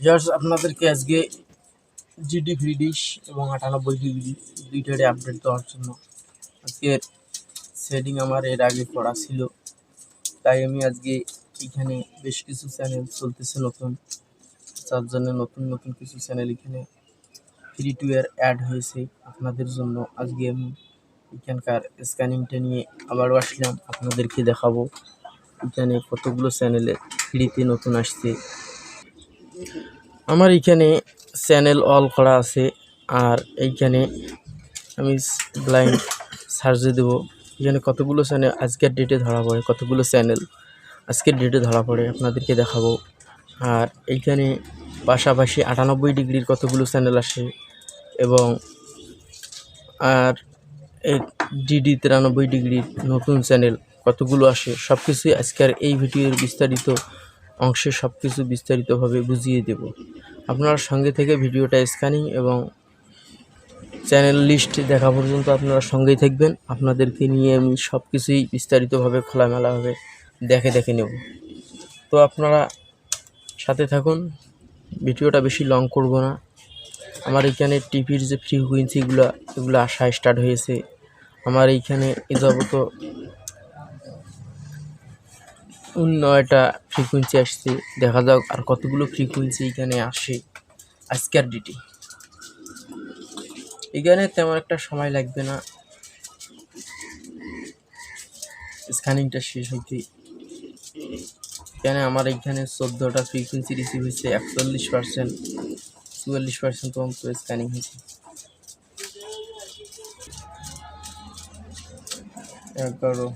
Viewers আপনাদেরকে আজকে GD free dish এবং আটানব্বই ডিগ্রি দুইটারে আপডেট দেওয়ার জন্য আজকের সেটিং আমার এর আগে করা ছিল। তাই আমি আজকে এখানে বেশ কিছু চ্যানেল চলতেছে নতুন। যার জন্য নতুন নতুন কিছু চ্যানেল এখানে ফ্রি টু এর অ্যাড হয়েছে। আপনাদের জন্য আজকে আমি এখানকার স্ক্যানিংটা নিয়ে আবারও আসলাম। আপনাদেরকে দেখাবো এখানে কতগুলো চ্যানেলে ফ্রিতে নতুন আসছে। আমার এইখানে চ্যানেল অল করা আছে, আর এইখানে আমি ব্লাইন্ড সার্চে দেব। এখানে কতগুলো চ্যানেল আজকের ডেটে ধরা পড়ে কতগুলো চ্যানেল আজকের ডেটে ধরা পড়ে আপনাদেরকে দেখাবো। আর এইখানে পাশাপাশি আটানব্বই ডিগ্রির কতগুলো চ্যানেল আসে এবং আর ডিডি তিরানব্বই ডিগ্রির নতুন চ্যানেল কতগুলো আসে সব কিছুই আজকের এই ভিডিওর বিস্তারিত অংশে সব কিছু বিস্তারিতভাবে বুঝিয়ে দেব। আপনারা সঙ্গে থেকে ভিডিওটা স্ক্যানিং এবং চ্যানেল লিস্ট দেখা পর্যন্ত আপনারা সঙ্গেই থাকবেন। আপনাদেরকে নিয়ে আমি সব কিছুই বিস্তারিতভাবে খোলামেলাভাবে দেখে দেখে নেব। তো আপনারা সাথে থাকুন, ভিডিওটা বেশি লং করব না। আমার এইখানে টিভির যে ফ্রিকুয়েন্সিগুলো এগুলো আসা স্টার্ট হয়েছে। আমার এইখানে এ যাবত নয়টা ফ্রিকুয়েন্সি আসছে, দেখা যাক আর কতগুলো ফ্রিকুয়েন্সি এখানে আসে। আজকের ডিটি এখানে তেমন একটা সময় লাগবে না। স্ক্যানিংটা শেষ হইতে। এখানে আমার এখানে চোদ্দোটা ফ্রিকুয়েন্সি রিসিভ হয়েছে, একচল্লিশ পার্সেন্ট চুয়াল্লিশ পার্সেন্ট পর্যন্ত স্ক্যানিং হয়েছে। এগারো।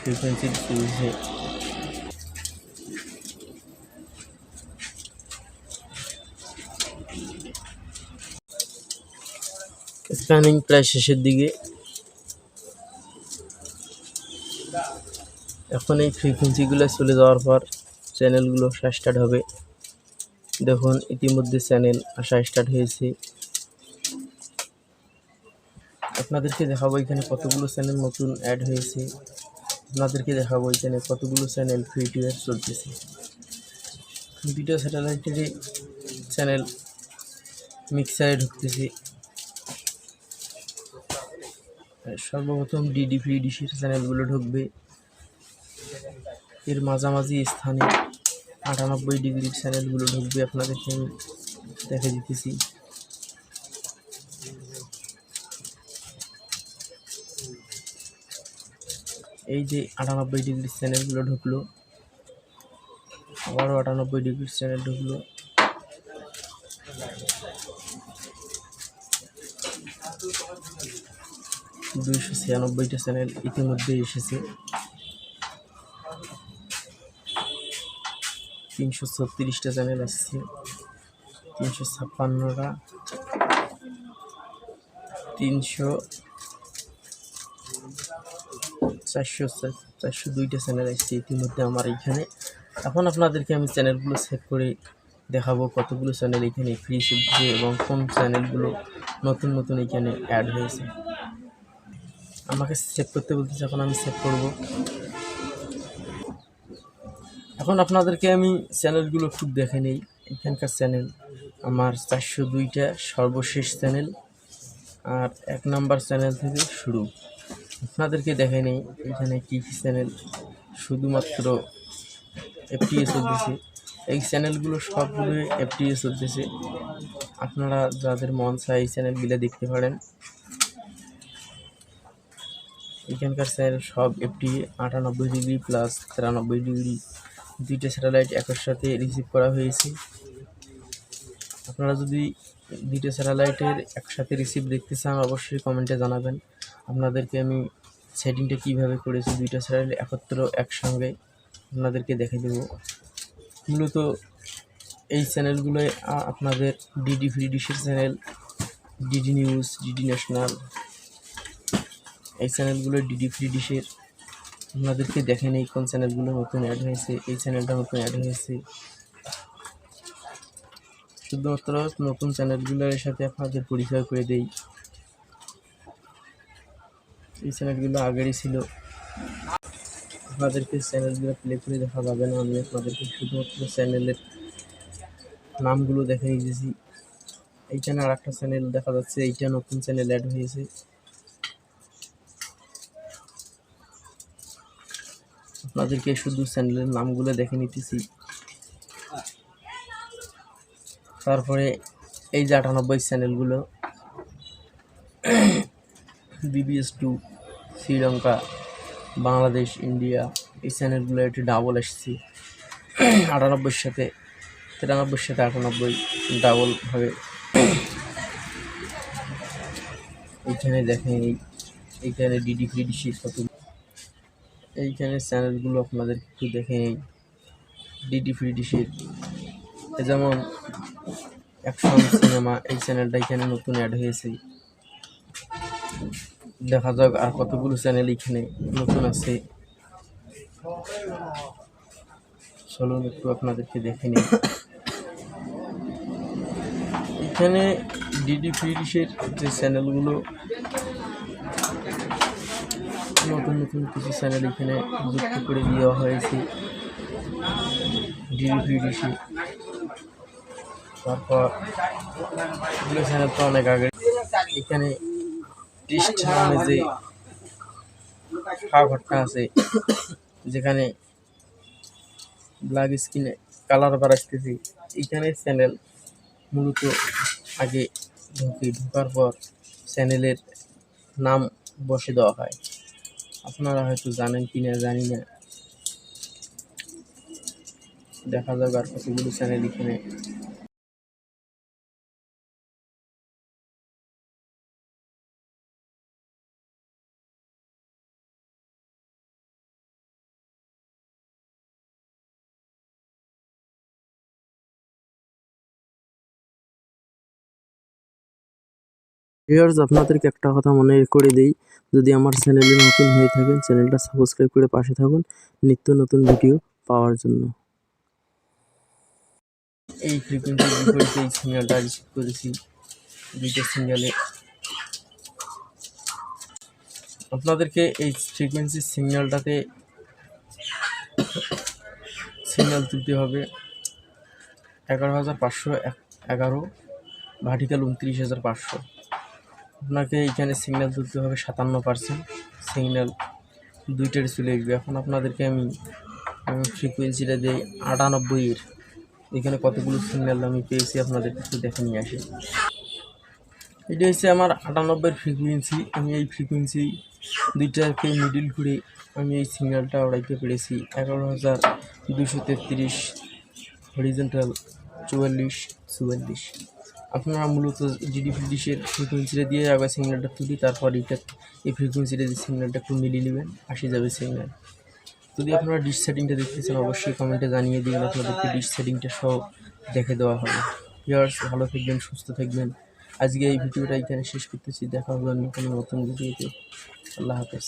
ফ্রিকুয়েন্সি রিসিভ হয়েছে স্ক্যানিং প্রায় শেষের দিকে। এখন এই ফ্রিকুয়েন্সিগুলো চলে যাওয়ার পর চ্যানেলগুলো স্টার্ট হবে। দেখুন, ইতিমধ্যে চ্যানেল আসা স্টার্ট হয়েছে। আপনাদেরকে দেখাবো এখানে কতগুলো চ্যানেল নতুন অ্যাড হয়েছে। আপনাদেরকে দেখাবো এখানে কতগুলো চ্যানেল ফ্রি চলতেছে। ভিডিও স্যাটেলাইটের চ্যানেল মিক্সারে ঢুকতেছে। সর্বপ্রথম ডিডি ফ্রি ডিসির চ্যানেলগুলো ঢুকবে। এর মাঝামাঝি স্থানে আটানব্বই ডিগ্রির চ্যানেলগুলো ঢুকবে। আপনাদেরকে আমি দেখে দিতেছি। এই যে আটানব্বই ডিগ্রির চ্যানেলগুলো ঢুকলো, আবারও আটানব্বই ডিগ্রির চ্যানেল ঢুকলো। দুইশো ছিয়ানব্বইটা চ্যানেল ইতিমধ্যে এসেছে। তিনশো ছত্রিশটা চ্যানেল আসছে, তিনশো ছাপ্পান্নটা, তিনশো চারশো চারশো দুইটা চ্যানেল আসছে ইতিমধ্যে আমার এইখানে। এখন আপনাদেরকে আমি চ্যানেলগুলো সেভ করে দেখাবো কতগুলো চ্যানেল এখানে ফ্রি চলছে এবং কোন চ্যানেলগুলো নতুন নতুন এখানে অ্যাড হয়েছে। আমাকে সেভ করতে বলতেছে, এখন আমি সেভ করব। এখন আপনাদেরকে আমি চ্যানেলগুলো খুব দেখে নেই। এখানকার চ্যানেল আমার চারশো দুইটা সর্বশেষ চ্যানেল আর এক নাম্বার চ্যানেল থেকে শুরু। আপনাদেরকে দেখে নেই, এখানে কী চ্যানেল শুধুমাত্র এফটিএ চলতেছে। এই চ্যানেলগুলো সবগুলোই এফটিএ চলতেছে। আপনারা যাদের মন চায় এই চ্যানেলগুলো দেখতে পারেন। এখানকার চ্যানেল সব এফটি আটানব্বই ডিগ্রি প্লাস তিরানব্বই ডিগ্রি। দুইটা স্যাটেলাইট একের সাথে রিসিভ করা হয়েছে। আপনারা যদি দুইটা স্যাটেলাইটের একসাথে রিসিভ দেখতে চান, অবশ্যই কমেন্টে জানাবেন। আপনাদেরকে আমি সেটিংটা কীভাবে করেছি দুইটা স্যাটেলাইট একত্র একসঙ্গে আপনাদেরকে দেখে দেব। মূলত এই চ্যানেলগুলোয় আপনাদের DD free ডিশের channel DD news DD national এই চ্যানেলগুলো ডিডি ফ্রি ডিশের আপনাদেরকে দেখেন এই কোন চ্যানেলগুলো নতুন অ্যাড হয়েছে, এই চ্যানেলটা নতুন অ্যাড হয়েছে। শুধুমাত্র নতুন চ্যানেলগুলোর সাথে আপনাদের পরিচয় করে দেই। এই চ্যানেলগুলো আগেরই ছিল। আপনাদেরকে চ্যানেলগুলো প্লে করে দেখা যাবে না, আমি আপনাদেরকে শুধুমাত্র চ্যানেলের নামগুলো দেখে নিয়েছি। এইখানে আর একটা চ্যানেল দেখা যাচ্ছে, এইটা নতুন চ্যানেল অ্যাড হয়েছে। আপনাদেরকে শুধু চ্যানেলের নামগুলো দেখে নিতেছি। তারপরে এই যে আটানব্বই চ্যানেলগুলো। BBS two, Sri Lanka, Bangladesh, India, এই চ্যানেলগুলো একটি ডাবল এসেছি। আটানব্বইয়ের সাথে, তিরানব্বইয়ের সাথে আটানব্বই ডাবল ভাবে এইখানে দেখেন, এই এইখানে ডিডি ফিডিসি কত এইখানে চ্যানেলগুলো আপনাদের একটু দেখে নেই। ডিডি ফিডিসির যেমন অ্যাকশন সিনেমা এই চ্যানেলটা এখানে নতুন অ্যাড হয়েছে। দেখা যাক আর কতগুলো চ্যানেল এখানে নতুন আছে। চলুন একটু আপনাদেরকে দেখে নিই। এখানে ডিডি ফিডিসের যে চ্যানেলগুলো নতুন নতুন কিছু চ্যানেল এখানে যুক্ত করে দেওয়া হয়েছে। ডিডি ফিডিসি তারপর চ্যানেল তো অনেক আগে এখানে টিস্ট নামে যে ঘরটা আছে যেখানে ব্ল্যাক স্কিনে কালার বার এখানে চ্যানেল মূলত আগে ঢুকি ঢোকার পর চ্যানেলের নাম বসে দেওয়া হয়। আপনারা হয়তো জানেন কি না জানি না। দেখা যাক আর কতগুলো চ্যানেল এখানে ভিউয়ার্স আপনাদেরকে একটা কথা মনে করে দেই। যদি আমার চ্যানেলে নতুন হয়ে থাকেন, চ্যানেলটা সাবস্ক্রাইব করে পাশে থাকুন। নিত্য নতুন ভিডিও পাওয়ার জন্য। এই ফ্রিকোয়েন্সির বিপরীতে এই সিগন্যালটা রিসিভ করেছি। দুইটা সিগন্যালে আপনাদেরকে এই ফ্রিকোয়েন্সির সিগন্যালটাতে সিগন্যাল তুলতে হবে। এগারো হাজার পাঁচশো এগারো ভার্টিক্যাল উনত্রিশ হাজার পাঁচশো। আপনাকে এইখানে সিগন্যাল তুলতে হবে সাতান্ন পার্সেন্ট সিগন্যাল দুইটার চলে আসবে। এখন আপনাদেরকে আমি আমি ফ্রিকোয়েন্সিটা দিই আটানব্বইয়ের। এখানে কতগুলো সিগন্যাল আমি পেয়েছি আপনাদের একটু দেখে নিয়ে আসি। এটা হচ্ছে আমার আটানব্বইয়ের ফ্রিকোয়েন্সি আমি এই ফ্রিকোয়েন্সি দুইটাকে মিডিল করে আমি এই সিগন্যালটা ওড়াইতে পেরেছি। এগারো হাজার দুশো তেত্রিশ হরিজেন্টাল চুয়াল্লিশ চুয়াল্লিশ। আপনারা মূলত জিডিপি ডিশের ফ্রিকোয়েন্সিটা দিয়ে আগে সিগন্যালটা তুলি, তারপর এটা এই ফ্রিকোয়েন্সিটা যে সিগন্যালটা একটু মিলিয়ে নেবেন, আসে যাবে সিগন্যাল যদি আপনারা ডিশ সেটিংটা দেখতে চান অবশ্যই কমেন্টে জানিয়ে দিবেন, আপনাদেরকে ডিশ সেটিংটা সহ দেখে দেওয়া হবে। ভিউয়ার্স ভালো থাকবেন, সুস্থ থাকবেন। আজকে এই ভিডিওটা এখানে শেষ করতেছি, দেখা হবে অন্য কোনো নতুন ভিডিওতে। আল্লাহ হাফেজ।